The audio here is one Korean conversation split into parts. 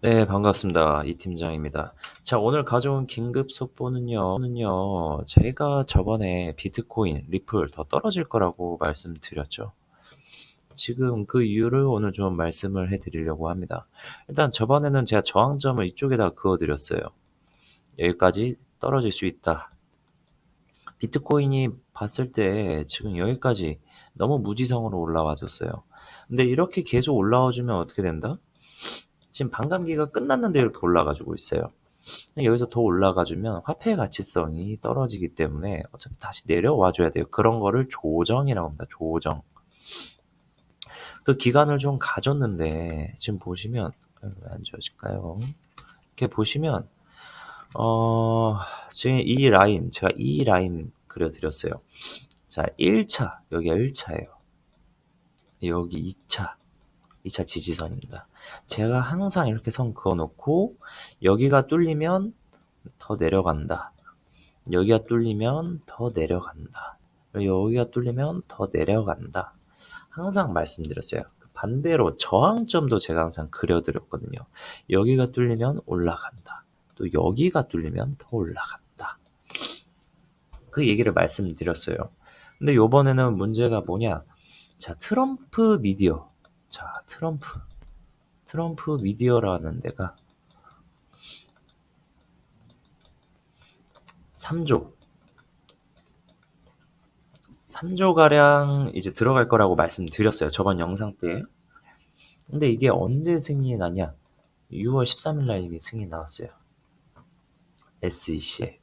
네, 반갑습니다. 이 팀장입니다. 자, 오늘 가져온 긴급 속보는요, 는요, 제가 저번에 비트코인, 리플 더 떨어질 거라고 말씀드렸죠. 지금 그 이유를 오늘 좀 말씀을 해드리려고 합니다. 일단 저번에는 제가 저항점을 이쪽에다 그어드렸어요. 여기까지 떨어질 수 있다. 비트코인이 봤을 때 지금 여기까지 너무 무지성으로 올라와 줬어요. 근데 이렇게 계속 올라와 주면 어떻게 된다? 지금 반감기가 끝났는데 이렇게 올라가지고 있어요. 여기서 더 올라가주면 화폐의 가치성이 떨어지기 때문에 어차피 다시 내려와 줘야 돼요. 그런 거를 조정이라고 합니다. 조정. 그 기간을 좀 가졌는데 지금 보시면 왜안 지워질까요? 이렇게 보시면 어 지금 이 라인 제가 이 라인 그려드렸어요. 자 1차 여기가 1차예요. 여기 2차 2차 지지선입니다. 제가 항상 이렇게 선 그어놓고 여기가 뚫리면 더 내려간다. 여기가 뚫리면 더 내려간다. 여기가 뚫리면 더 내려간다. 항상 말씀드렸어요. 그 반대로 저항점도 제가 항상 그려드렸거든요. 여기가 뚫리면 올라간다. 또 여기가 뚫리면 더 올라간다. 그 얘기를 말씀드렸어요. 근데 요번에는 문제가 뭐냐? 자, 트럼프 미디어. 자, 트럼프. 트럼프 미디어라는 데가 3조. 3조가량 이제 들어갈 거라고 말씀드렸어요. 저번 영상 때. 근데 이게 언제 승인이 나냐? 6월 13일 날 이미 승인 나왔어요. SEC에.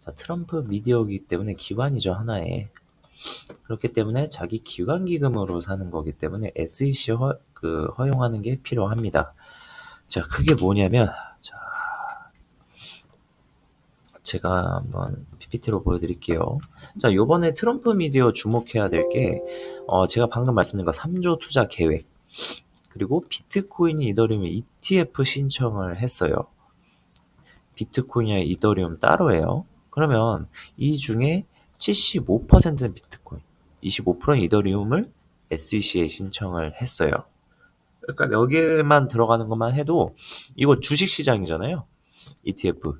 자, 트럼프 미디어이기 때문에 기관이죠, 하나에. 그렇기 때문에 자기 기관 기금으로 사는 거기 때문에 SEC 허, 그 허용하는 게 필요합니다. 자, 그게 뭐냐면, 자, 제가 한번 PPT로 보여드릴게요. 자, 요번에 트럼프 미디어 주목해야 될 게, 어, 제가 방금 말씀드린 거 3조 투자 계획, 그리고 비트코인, 이더리움 ETF 신청을 했어요. 비트코인이나 이더리움 따로예요. 그러면 이 중에 75%는 비트코인, 25%는 이더리움을 SEC에 신청을 했어요. 그러니까 여기에만 들어가는 것만 해도 이거 주식 시장이잖아요. ETF.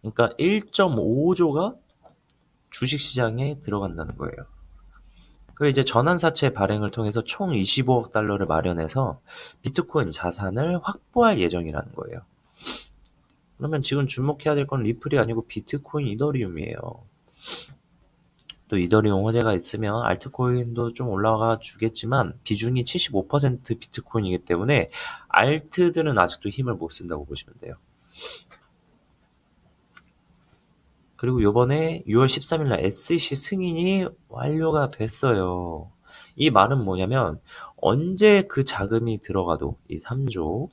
그러니까 1.5조가 주식 시장에 들어간다는 거예요. 그 이제 전환사채 발행을 통해서 총 25억 달러를 마련해서 비트코인 자산을 확보할 예정이라는 거예요. 그러면 지금 주목해야 될 건 리플이 아니고 비트코인, 이더리움이에요. 또 이더리움 호재가 있으면 알트코인도 좀 올라가 주겠지만 비중이 75% 비트코인이기 때문에 알트들은 아직도 힘을 못 쓴다고 보시면 돼요. 그리고 요번에 6월 13일 날 SEC 승인이 완료가 됐어요. 이 말은 뭐냐면 언제 그 자금이 들어가도 이 3조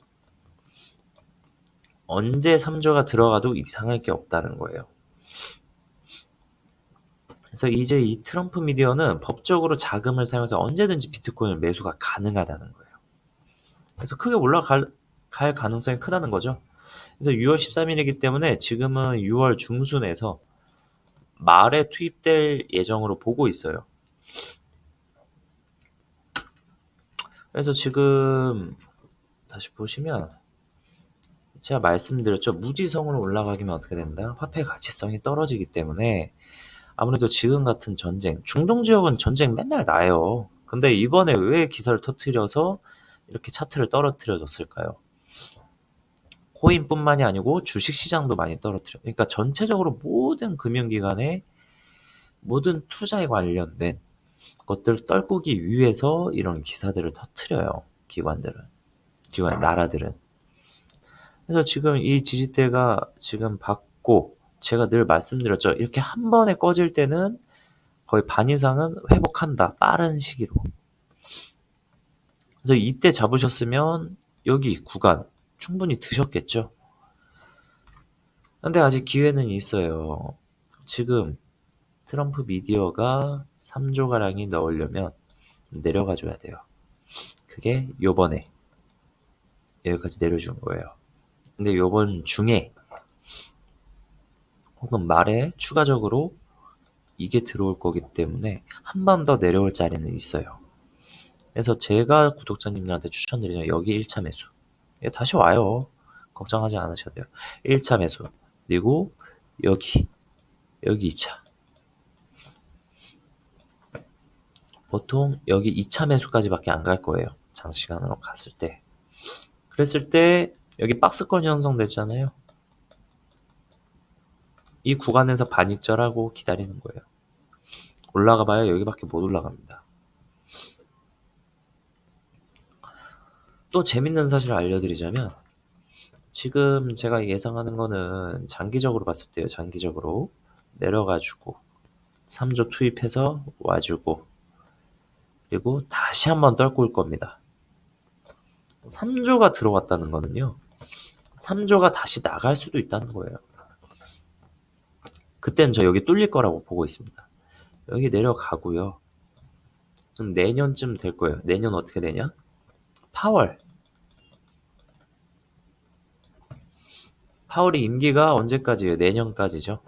언제 3조가 들어가도 이상할 게 없다는 거예요. 그래서 이제 이 트럼프 미디어는 법적으로 자금을 사용해서 언제든지 비트코인 매수가 가능하다는 거예요. 그래서 크게 올라갈 갈 가능성이 크다는 거죠. 그래서 6월 13일이기 때문에 지금은 6월 중순에서 말에 투입될 예정으로 보고 있어요. 그래서 지금 다시 보시면 제가 말씀드렸죠. 무지성으로 올라가기면 어떻게 된다? 화폐 가치성이 떨어지기 때문에 아무래도 지금 같은 전쟁, 중동 지역은 전쟁 맨날 나요. 근데 이번에 왜 기사를 터트려서 이렇게 차트를 떨어뜨려 줬을까요? 코인뿐만이 아니고 주식 시장도 많이 떨어뜨려. 그러니까 전체적으로 모든 금융기관의 모든 투자에 관련된 것들을 떨구기 위해서 이런 기사들을 터트려요. 기관들은. 기관, 나라들은. 그래서 지금 이 지지대가 지금 받고 제가 늘 말씀드렸죠. 이렇게 한 번에 꺼질 때는 거의 반 이상은 회복한다. 빠른 시기로. 그래서 이때 잡으셨으면 여기 구간 충분히 드셨겠죠. 근데 아직 기회는 있어요. 지금 트럼프 미디어가 3조가량이 넣으려면 내려가 줘야 돼요. 그게 요번에 여기까지 내려준 거예요. 근데 요번 중에 혹은 말에 추가적으로 이게 들어올 거기 때문에 한 번 더 내려올 자리는 있어요. 그래서 제가 구독자님들한테 추천드리는 여기 1차 매수. 예, 다시 와요. 걱정하지 않으셔도 돼요. 1차 매수. 그리고 여기, 여기 2차. 보통 여기 2차 매수까지밖에 안 갈 거예요. 장시간으로 갔을 때. 그랬을 때 여기 박스권이 형성되잖아요. 이 구간에서 반입절하고 기다리는 거예요. 올라가 봐야 여기밖에 못 올라갑니다. 또 재밌는 사실을 알려드리자면 지금 제가 예상하는 거는 장기적으로 봤을 때요. 장기적으로 내려가지고 3조 투입해서 와주고 그리고 다시 한번 올 겁니다. 3조가 들어왔다는 거는요. 3조가 다시 나갈 수도 있다는 거예요. 그때는 저 여기 뚫릴 거라고 보고 있습니다. 여기 내려가고요. 내년쯤 될 거예요. 내년 어떻게 되냐? 8월. 8월이 임기가 언제까지예요? 내년까지죠.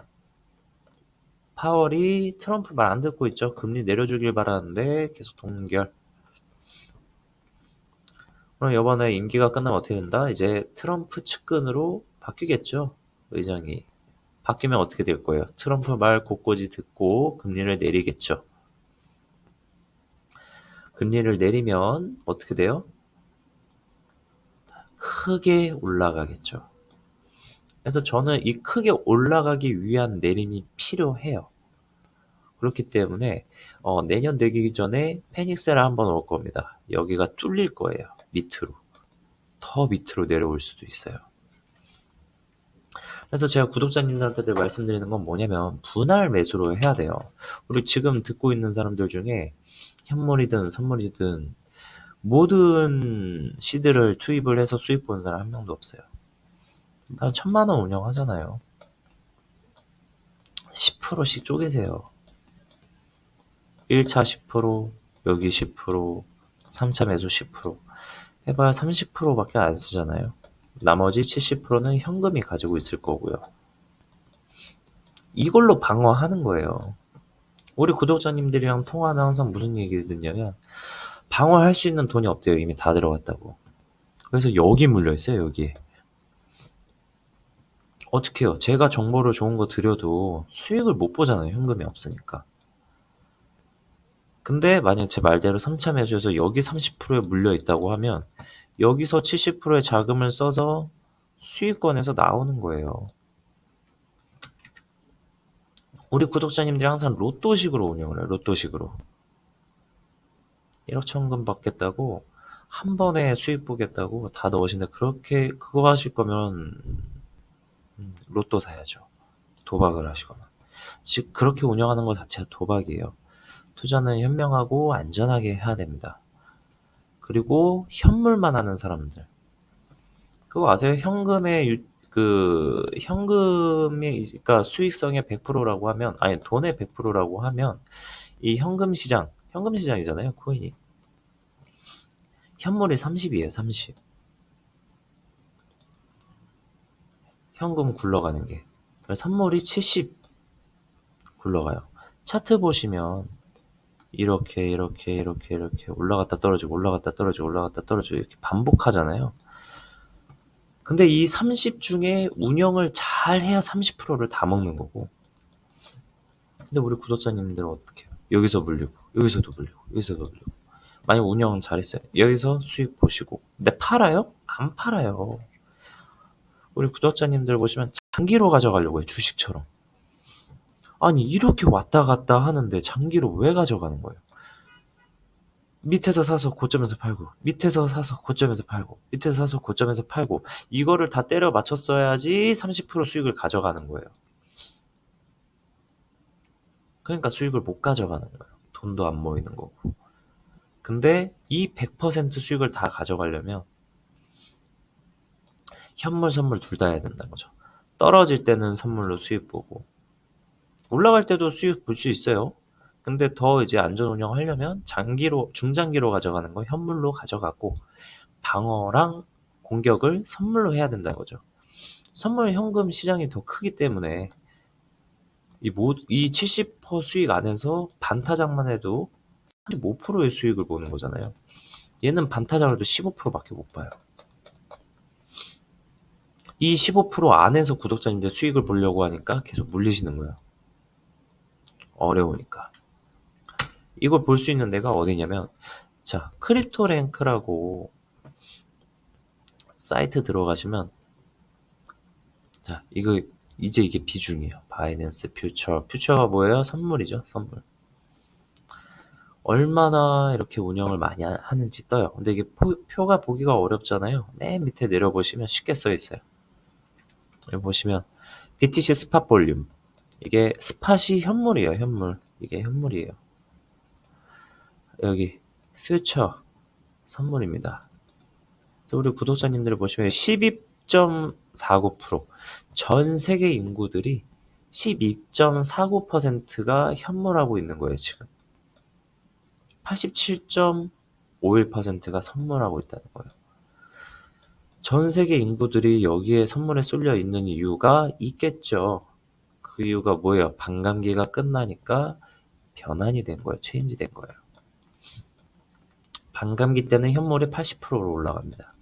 8월이 트럼프 말 안 듣고 있죠. 금리 내려주길 바라는데 계속 동결. 그럼 이번에 임기가 끝나면 어떻게 된다? 이제 트럼프 측근으로 바뀌겠죠. 의장이. 바뀌면 어떻게 될 거예요? 트럼프 말 곳곳이 듣고 금리를 내리겠죠. 금리를 내리면 어떻게 돼요? 크게 올라가겠죠. 그래서 저는 이 크게 올라가기 위한 내림이 필요해요. 그렇기 때문에 어, 내년 되기 전에 페닉스를 한번 올 겁니다. 여기가 뚫릴 거예요. 밑으로. 더 밑으로 내려올 수도 있어요. 그래서 제가 구독자님들한테 늘 말씀드리는 건 뭐냐면 분할 매수로 해야 돼요. 우리 지금 듣고 있는 사람들 중에 현물이든 선물이든 모든 시드를 투입을 해서 수입 본 사람 한 명도 없어요. 난 천만 원 운영하잖아요. 10%씩 쪼개세요. 1차 10%, 여기 10%, 3차 매수 10%. 해봐야 30%밖에 안 쓰잖아요. 나머지 70%는 현금이 가지고 있을 거고요. 이걸로 방어하는 거예요. 우리 구독자님들이랑 통화하면 항상 무슨 얘기를 듣냐면 방어할 수 있는 돈이 없대요. 이미 다 들어갔다고. 그래서 여기 물려 있어요. 여기. 어떻게 해요? 제가 정보를 좋은 거 드려도 수익을 못 보잖아요. 현금이 없으니까. 근데 만약 제 말대로 3차 매수에서 여기 30%에 물려 있다고 하면 여기서 70%의 자금을 써서 수익권에서 나오는 거예요. 우리 구독자님들이 항상 로또식으로 운영을 해요. 로또식으로. 1억 천금 받겠다고 한 번에 수익 보겠다고 다 넣으신데 그렇게 그거 하실 거면 음, 로또 사야죠. 도박을 하시거나. 즉 그렇게 운영하는 것 자체가 도박이에요. 투자는 현명하고 안전하게 해야 됩니다. 그리고 현물만 하는 사람들. 그거 아세요? 현금의 그 현금의 그러니까 수익성의 100%라고 하면 아니 돈의 100%라고 하면 이 현금 시장, 현금 시장이잖아요, 코인이. 현물이 30이에요, 30. 현금 굴러가는 게. 선물이 70 굴러가요. 차트 보시면 이렇게 이렇게 이렇게 이렇게 올라갔다 떨어지고 올라갔다 떨어지고 올라갔다 떨어지고 이렇게 반복하잖아요. 근데 이 30 중에 운영을 잘 해야 30%를 다 먹는 거고. 근데 우리 구독자님들은 어떻게 해요? 여기서 물리고 여기서도 물리고 여기서도 물리고 만약 운영은 잘했어요. 여기서 수익 보시고 근데 팔아요? 안 팔아요. 우리 구독자님들 보시면 장기로 가져가려고 해요. 주식처럼. 아니 이렇게 왔다 갔다 하는데 장기로 왜 가져가는 거예요? 밑에서 사서 고점에서 팔고 밑에서 사서 고점에서 팔고 밑에서 사서 고점에서 팔고 이거를 다 때려 맞췄어야지 30% 수익을 가져가는 거예요. 그러니까 수익을 못 가져가는 거예요. 돈도 안 모이는 거고. 근데 이 100% 수익을 다 가져가려면 현물 선물 둘 다 해야 된다는 거죠. 떨어질 때는 선물로 수익 보고 올라갈 때도 수익 볼 수 있어요. 근데 더 이제 안전 운영하려면 장기로 중장기로 가져가는 거 현물로 가져가고 방어랑 공격을 선물로 해야 된다는 거죠. 선물 현금 시장이 더 크기 때문에 이, 모, 이70% 수익 안에서 반타작만 해도 35%의 수익을 보는 거잖아요. 얘는 반타작으로도 15%밖에 못 봐요. 이 15% 안에서 구독자님들 수익을 보려고 하니까 계속 물리시는 거예요. 어려우니까. 이걸 볼 수 있는 데가 어디냐면, 자, 크립토랭크라고 사이트 들어가시면, 자, 이거, 이제 이게 비중이에요. 바이낸스 퓨처. 퓨처가 뭐예요? 선물이죠, 선물. 얼마나 이렇게 운영을 많이 하- 하는지 떠요. 근데 이게 표, 가 보기가 어렵잖아요. 맨 밑에 내려보시면 쉽게 써 있어요. 여기 보시면 BTC 스팟 볼륨. 이게 스팟이 현물이에요, 현물. 이게 현물이에요. 여기 퓨처 선물입니다. 우리 구독자님들 보시면 12.49%. 전 세계 인구들이 12.49%가 현물하고 있는 거예요, 지금. 87.51%가 선물하고 있다는 거예요. 전 세계 인구들이 여기에 선물에 쏠려 있는 이유가 있겠죠. 그 이유가 뭐예요? 반감기가 끝나니까 변환이 된 거예요. 체인지 된 거예요. 반감기 때는 현물이 80%로 올라갑니다.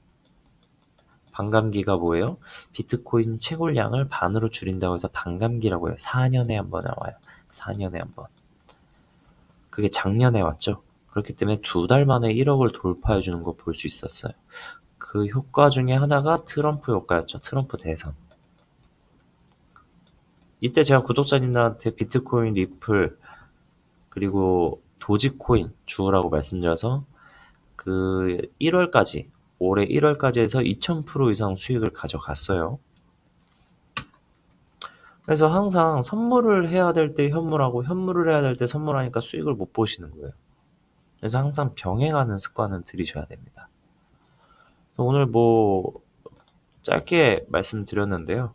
반감기가 뭐예요? 비트코인 채굴량을 반으로 줄인다고 해서 반감기라고 해요. 4년에 한 번 나와요. 4년에 한 번. 그게 작년에 왔죠. 그렇기 때문에 두 달 만에 1억을 돌파해 주는 거 볼 수 있었어요. 그 효과 중에 하나가 트럼프 효과였죠. 트럼프 대선. 이때 제가 구독자님들한테 비트코인, 리플, 그리고 도지코인 주우라고 말씀드려서 그 1월까지, 올해 1월까지 해서 2000% 이상 수익을 가져갔어요. 그래서 항상 선물을 해야 될 때 현물하고 현물을 해야 될 때 선물하니까 수익을 못 보시는 거예요. 그래서 항상 병행하는 습관은 들이셔야 됩니다. 오늘 뭐 짧게 말씀드렸는데요.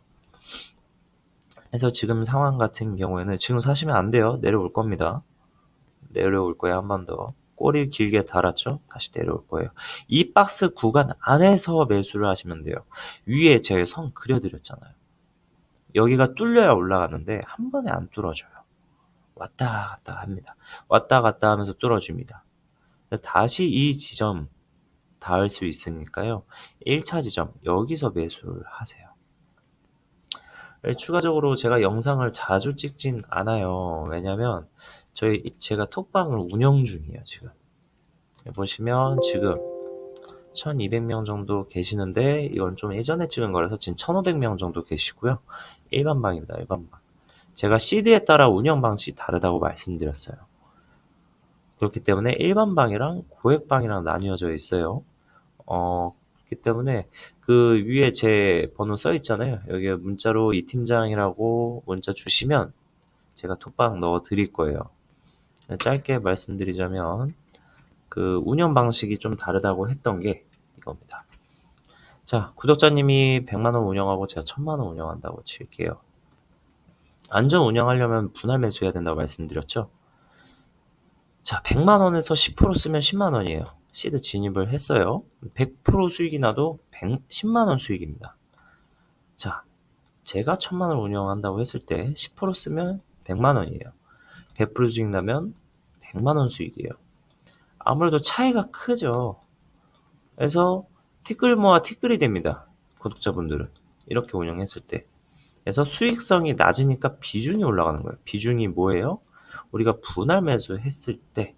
그래서 지금 상황 같은 경우에는 지금 사시면 안 돼요. 내려올 겁니다. 내려올 거예요. 한 번 더. 꼬리 길게 달았죠? 다시 내려올 거예요. 이 박스 구간 안에서 매수를 하시면 돼요. 위에 제가 선 그려드렸잖아요. 여기가 뚫려야 올라가는데 한 번에 안 뚫어져요. 왔다 갔다 합니다. 왔다 갔다 하면서 뚫어줍니다. 다시 이 지점 닿을 수 있으니까요. 1차 지점 여기서 매수를 하세요. 네, 추가적으로 제가 영상을 자주 찍진 않아요. 왜냐면 저희 제가 톡방을 운영 중이에요, 지금. 보시면 지금 1200명 정도 계시는데 이건 좀 예전에 찍은 거라서 지금 1500명 정도 계시고요. 일반 방입니다. 일반 방. 제가 시드에 따라 운영 방식이 다르다고 말씀드렸어요. 그렇기 때문에 일반 방이랑 고액 방이랑 나뉘어져 있어요. 어, 그렇기 때문에 그 위에 제 번호 써 있잖아요. 여기에 문자로 이 팀장이라고 문자 주시면 제가 톡방 넣어 드릴 거예요. 짧게 말씀드리자면 그 운영 방식이 좀 다르다고 했던 게 이겁니다. 자, 구독자님이 100만 원 운영하고 제가 1000만 원 운영한다고 칠게요. 안전 운영하려면 분할 매수해야 된다고 말씀드렸죠. 자, 100만 원에서 10% 쓰면 10만 원이에요. 시드 진입을 했어요. 100% 수익이 나도 100, 10만 원 수익입니다. 자, 제가 1000만 원 운영한다고 했을 때 10% 쓰면 100만 원이에요. 100% 수익 나면 100만 원 수익이에요. 아무래도 차이가 크죠. 그래서 티끌 모아 티끌이 됩니다. 구독자분들은 이렇게 운영했을 때. 그래서 수익성이 낮으니까 비중이 올라가는 거예요. 비중이 뭐예요? 우리가 분할 매수 했을 때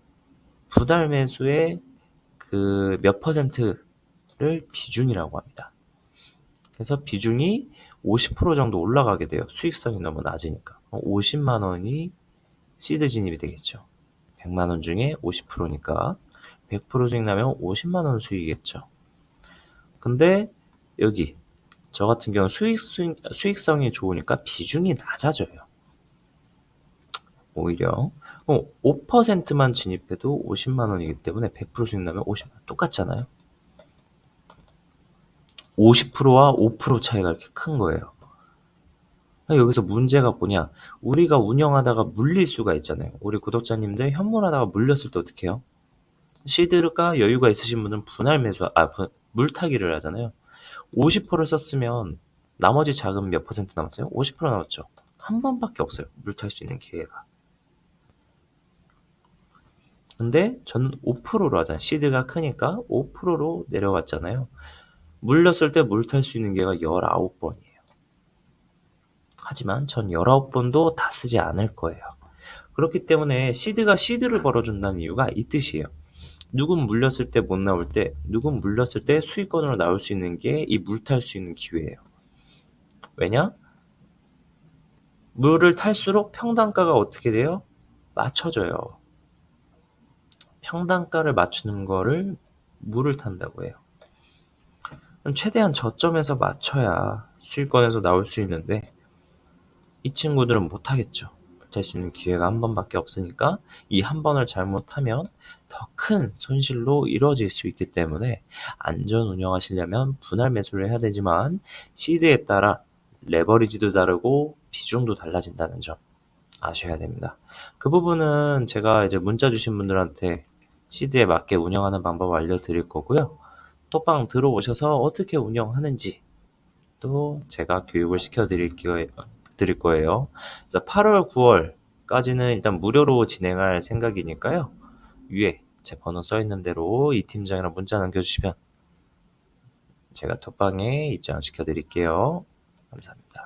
분할 매수의 그 몇 퍼센트를 비중이라고 합니다. 그래서 비중이 50% 정도 올라가게 돼요. 수익성이 너무 낮으니까. 50만 원이 시드 진입이 되겠죠. 100만 원 중에 50%니까 100% 수익 나면 50만 원 수익이겠죠. 근데 여기 저 같은 경우 수익, 수익 수익성이 좋으니까 비중이 낮아져요. 오히려 어, 5%만 진입해도 50만 원이기 때문에 100% 수익 나면 50만 원 똑같잖아요. 50%와 5% 차이가 이렇게 큰 거예요. 여기서 문제가 뭐냐? 우리가 운영하다가 물릴 수가 있잖아요. 우리 구독자님들 현물하다가 물렸을 때 어떻게 해요? 시드가 여유가 있으신 분은 분할 매수, 아, 분, 물타기를 하잖아요. 50%를 썼으면 나머지 자금 몇 퍼센트 남았어요? 50% 남았죠. 한 번밖에 없어요. 물탈 수 있는 기회가. 근데 저는 5%로 하잖아요. 시드가 크니까 5%로 내려갔잖아요. 물렸을 때 물 탈 수 있는 기회가 19번이에요. 하지만 전 19번도 다 쓰지 않을 거예요. 그렇기 때문에 시드가 시드를 벌어준다는 이유가 이 뜻이에요. 누군 물렸을 때 못 나올 때, 누군 물렸을 때 수익권으로 나올 수 있는 게 이 물 탈 수 있는 기회예요. 왜냐? 물을 탈수록 평단가가 어떻게 돼요? 맞춰져요. 평단가를 맞추는 거를 물을 탄다고 해요. 최대한 저점에서 맞춰야 수익권에서 나올 수 있는데 이 친구들은 못하겠죠. 못할 수 있는 기회가 한 번밖에 없으니까 이 한 번을 잘못하면 더 큰 손실로 이루어질 수 있기 때문에 안전 운영하시려면 분할 매수를 해야 되지만 시드에 따라 레버리지도 다르고 비중도 달라진다는 점 아셔야 됩니다. 그 부분은 제가 이제 문자 주신 분들한테 시드에 맞게 운영하는 방법 알려드릴 거고요. 톡방 들어오셔서 어떻게 운영하는지 또 제가 교육을 시켜드릴 기- 드릴 거예요. 그래서 8월, 9월까지는 일단 무료로 진행할 생각이니까요. 위에 제 번호 써 있는 대로 이 팀장이랑 문자 남겨주시면 제가 톡방에 입장시켜 드릴게요. 감사합니다.